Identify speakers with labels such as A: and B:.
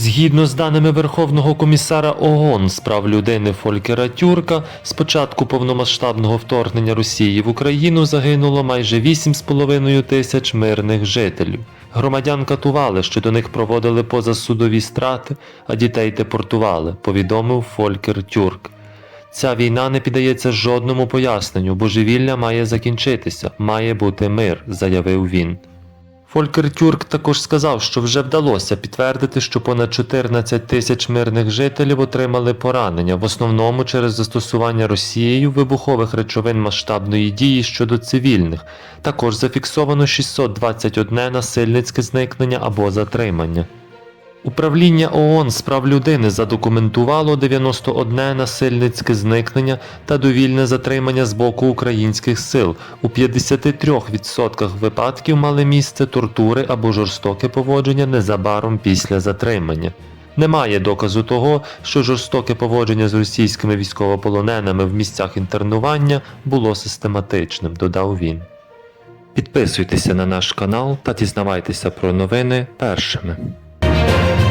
A: Згідно з даними Верховного комісара ООН з прав людини Фолькера Тюрка, з початку повномасштабного вторгнення Росії в Україну загинуло майже 8,5 тисяч мирних жителів. Громадян катували, що до них проводили позасудові страти, а дітей депортували, повідомив Фолькер Тюрк. Ця війна не піддається жодному поясненню, божевілля має закінчитися, має бути мир, заявив він. Фолькер Тюрк також сказав, що вже вдалося підтвердити, що понад 14 тисяч мирних жителів отримали поранення, в основному через застосування Росією вибухових речовин масштабної дії щодо цивільних. Також зафіксовано 621 насильницьке зникнення або затримання. Управління ООН з прав людини задокументувало 91 насильницьке зникнення та довільне затримання з боку українських сил. У 53% випадків мали місце тортури або жорстоке поводження незабаром після затримання. Немає доказу того, що жорстоке поводження з російськими військовополоненими в місцях інтернування було систематичним, додав він. Підписуйтеся на наш канал та дізнавайтеся про новини першими. Thank you.